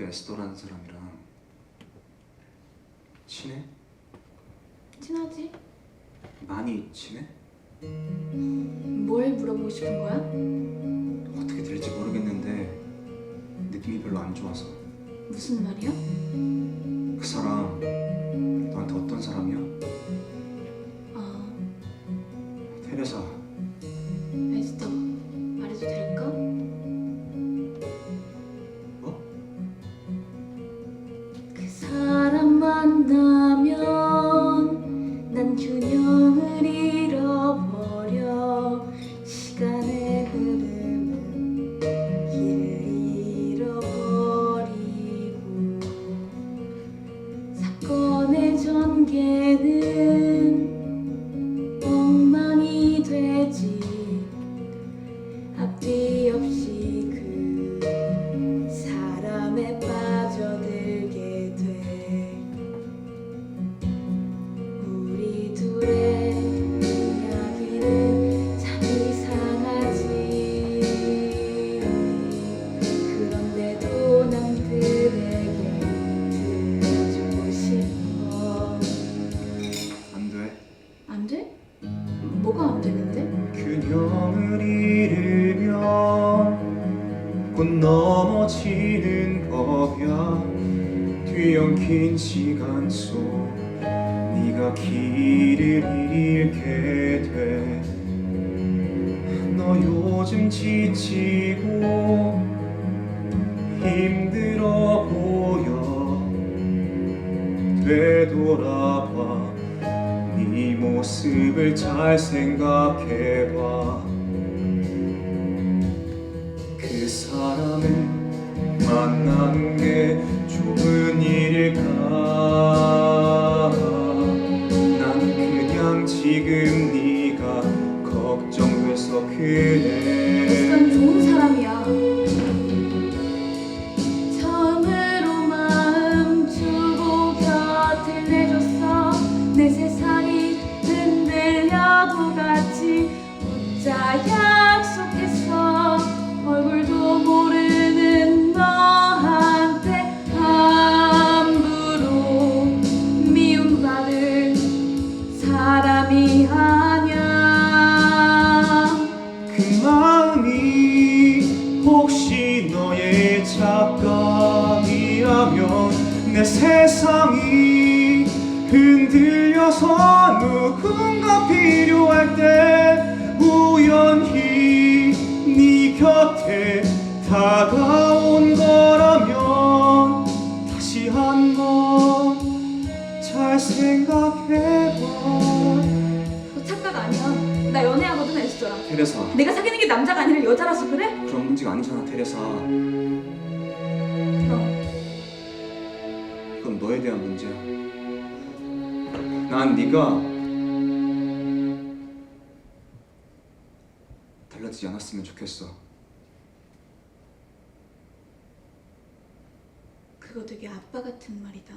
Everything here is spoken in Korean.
그 에스더라는 사람이랑 친해? 친하지? 많이 친해? 뭘 물어보고 싶은 거야? 어떻게 될지 모르겠는데 느낌이 별로 안 좋아서 무슨 말이야? 그 사람 너한테 어떤 사람이야? 곧 넘어지는 법이야. 뒤엉킨 시간 속 네가 길을 잃게 돼 너 요즘 지치고 힘들어 보여. 되돌아봐. 네 모습을 잘 생각해봐 게 좋은 일일까 난 그냥 지금 네가 걱정돼서 그래 착각이라면 내 세상이 흔들려서 누군가 필요할 때 우연히 네 곁에 다가온 거라면 다시 한번 잘 생각해봐 너 착각 아니야. 나 연애하거든 에스더랑. 테레사 내가 사귀는 게 남자가 아니라 여자라서 그래? 그런 문제가 아니잖아 테레사 그건 너에 대한 문제야. 난 네가 달라지지 않았으면 좋겠어. 그거 되게 아빠 같은 말이다.